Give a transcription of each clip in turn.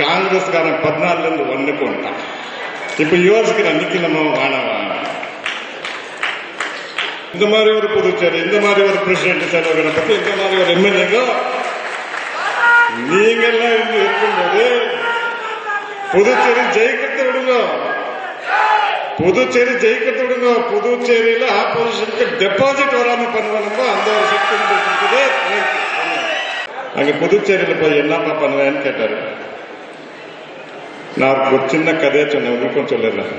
காங்கிரஸ்காரன் பதினாலுல இருந்து ஒண்ணுக்கு வந்துட்டான் இப்ப யோசிக்கிறான் நிக்கலாமா வானவா இந்த மாதிரி ஒரு புதுச்சேரி இந்த மாதிரி ஒரு பிரசிடென்ட் தலைவர்களை பத்தி இந்த மாதிரி ஒரு எம்எல்ஏக்கோ நீங்கெல்லாம் இருந்து இருக்கும்போது புதுச்சேரி ஜெயிக்கிறது விடுங்க. புதுச்சேரி ஜெயிக்கிறது விடுங்க. புதுச்சேரியில ஆப்போசிஷனுக்கு டெபாசிட் வராம பண்ணுவாங்க அந்த ஒரு சக்தி இருக்குது. அங்க புதுச்சேரியில போய் என்னப்பா பண்ணுவேன்னு கேட்டாரு. நான் ஒரு சின்ன கதையை சொன்னேன் உங்களுக்கும் சொல்லிடுறேன்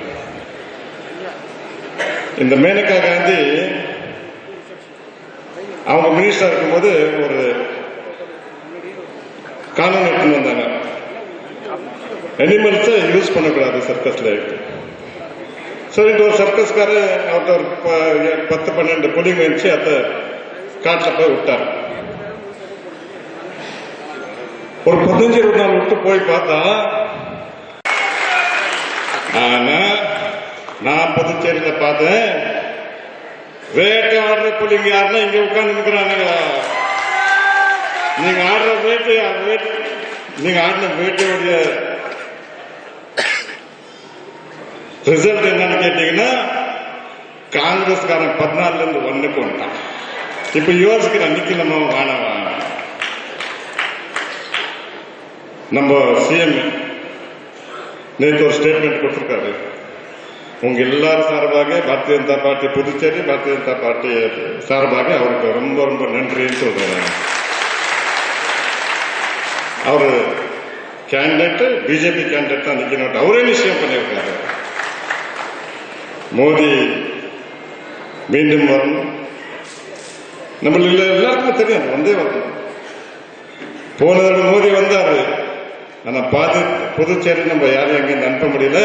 இந்த மேனகா காந்தி அவங்க மினிஸ்டர் இருக்கும்போது ஒரு கானூன் எடுத்துன்னு வந்தாங்க. அனிமல்ஸை யூஸ் பண்ணக்கூடாது சர்க்கஸ்ல சரிட்டு ஒரு சர்க்கஸ்காரர் அவர்கிட்ட ஒரு ப- பத்து பன்னெண்டு புலிங்க வச்சு அதை காட்டில் போய் விட்டார். ஒரு பதினஞ்சு இருபது நாள் விட்டு போய் பார்த்தா ஆனா நான் புதுச்சேரியில பார்த்தேன். வேட்டையாடுற புள்ளிங்க யாருன்னா இங்க உட்கார்ந்து நிக்கிறானுங்க. நீங்க ஆடுற வேட்டை நீங்க ஆடின வேட்டையுடைய ரிசல்ட் என்னன்னு கேட்டீங்கன்னா காங்கிரஸ்காரன் பதினாலுல இருந்து ஒண்ணுக்கு வந்துட்டான் இப்ப யோசிக்கிறான் நிக்கலாமா வானவா? நம்ம சிஎம் நேற்று ஒரு ஸ்டேட்மெண்ட் கொடுத்துருக்காரு. உங்க எல்லாரும் சார்பாக பாரதிய ஜனதா பார்ட்டி புதுச்சேரி பாரதிய ஜனதா பார்ட்டி சார்பாக அவருக்கு ரொம்ப ரொம்ப நன்றின்னு சொல்றாங்க அவரு கேண்டிடேட் பிஜேபி கேண்டிடேட் தான் நிக்கணும் அவரே நிச்சயம் பண்ணியிருக்காரு. மோடி மீண்டும் வரணும். நம்ம எல்லாருக்குமே தெரியும் வந்தே வரணும். போன மோடி வந்தாரு. ஆனா பாது புதுச்சேரி நம்ம யாரையும் எங்கேயும் அனுப்ப முடியல.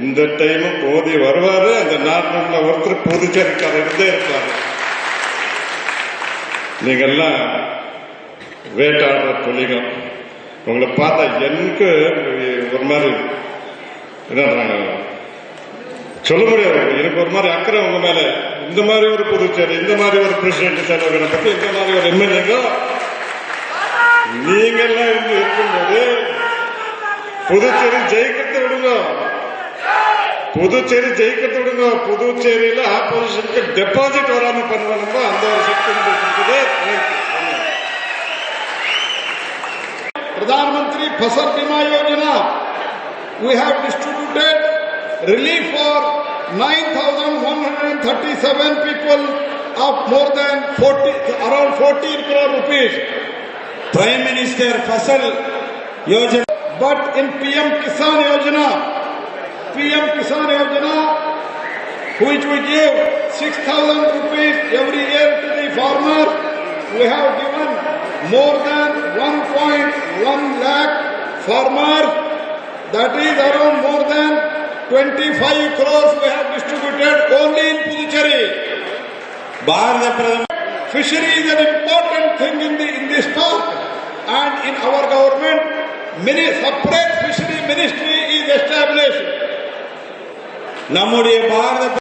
இந்த டைம் மோடி வருவாரு அந்த நாட்டில் ஒருத்தர் புதுச்சேரிக்காரர் இருந்தே இருப்பாரு. நீங்க எல்லாம் வேட்டாடுற புலிகள். உங்களை பார்த்தா எனக்கு ஒரு மாதிரி என்னன்றாங்க? சொல்ல முடியாது. எனக்கு ஒரு மாதிரி அக்கறை உங்க மேல. இந்த மாதிரி ஒரு புதுச்சேரி இந்த மாதிரி ஒரு பிரசிடென்ட் தலைவர்களை பத்தி இந்த மாதிரி ஒரு எம்எல்ஏங்க நீங்க எல்லாம் புதுச்சேரி ஜெயிக்கிறத விடுங்க புதுச்சேரி ஜெயிக்கிறத விடுங்க புதுச்சேரியில ஆப்போசிஷனுக்கு டெபாசிட் வராம பண்ணுவாங்க அந்த ஒரு சக்தி உங்களுக்கு இருக்குது प्रधानमंत्री फसल बीमा योजना we have distributed relief for 9137 people of more than 40 around 14 crore rupees Prime Minister Fasal Yojana. But in PM Kisan Yojana, PM Kisan Yojana, which we give 6,000 rupees every year to the farmers, we have given more than 1.1 lakh farmers, that is around more than 25 crores we have distributed only in Puducherry. Fishery is an important thing in, the, in this talk and in our government mini separate fishery ministry is establish நம்முடைய பாரத